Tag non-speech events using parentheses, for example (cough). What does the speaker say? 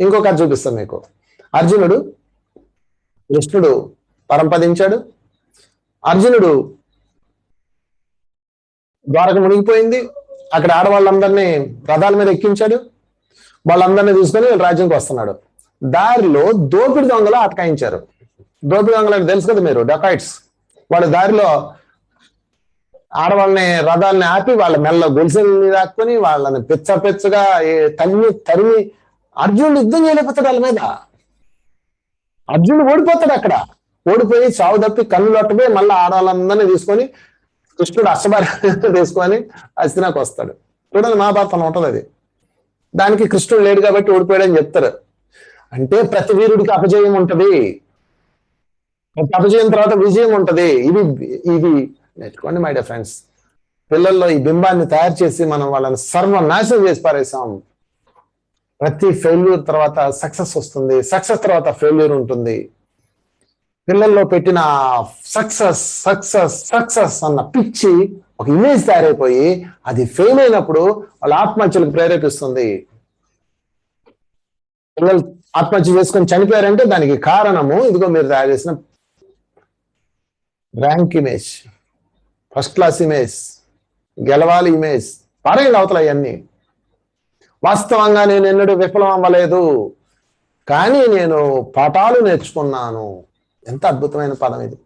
ఇంకొక చూపిస్తాం చూపిస్తాను మీకు. అర్జునుడు కృష్ణుడు పరంపదించాడు. అర్జునుడు ద్వారక మునిగిపోయింది. అక్కడ ఆడవాళ్ళందరినీ రథాల మీద ఎక్కించాడు. వాళ్ళందరినీ తీసుకొని రాజ్యంకి వస్తున్నాడు. దారిలో దోపిడి దొంగలు అటకాయించారు దోపిడి దొంగలు అంటే తెలుసు కదా మీరు డకాయిట్స్ వాళ్ళు దారిలో ఆడవాళ్ళని రథాలని ఆపి వాళ్ళ మెల్ల గొలుసుల్ని దాక్కుని వాళ్ళని పిచ్చ పిచ్చగా తన్ని తరిమి అర్జునుడు యుద్ధం చేయలేకపోతాడు వాళ్ళ మీద. అర్జునుడు ఓడిపోతాడు అక్కడ. ఓడిపోయి చావు తప్పి కన్ను లొట్టపోయి మళ్ళీ ఆడాలందరినీ తీసుకొని కృష్ణుడు అష్టభార్య (laughs) తీసుకొని అస్తినాకు వస్తాడు. చూడండి మహాభారతం ఉంటది అది. దానికి కృష్ణుడు లేడు కాబట్టి ఓడిపోయాడని చెప్తారు. అంటే ప్రతి వీరుడికి అపజయం ఉంటది. అపజయం తర్వాత విజయం ఉంటది. ఇది ఇది నేర్చుకోండి మై డియర్ ఫ్రెండ్స్. పిల్లల్లో ఈ బింబాన్ని తయారు చేసి మనం వాళ్ళని సర్వనాశనం చేసి పారేసాం ప్రతి ఫెయిల్యూర్ తర్వాత సక్సెస్ వస్తుంది. సక్సెస్ తర్వాత ఫెయిల్యూర్ ఉంటుంది. పిల్లల్లో పెట్టిన సక్సెస్ సక్సెస్ సక్సెస్ అన్న పిచ్చి ఒక ఇమేజ్ తయారైపోయి అది ఫెయిల్ అయినప్పుడు వాళ్ళ ఆత్మహత్యలకు ప్రేరేపిస్తుంది. పిల్లలు ఆత్మహత్య చేసుకొని చనిపోయారంటే దానికి కారణము ఇదిగో మీరు తయారు చేసిన rank image first class image గెలవాలి ఇమేజ్ పారేయండి అవతల అవన్నీ. వాస్తవంగా నేను ఎన్నడూ విఫలం అవ్వలేదు కానీ నేను పాఠాలు నేర్చుకున్నాను. ఎంత అద్భుతమైన పదం ఇది.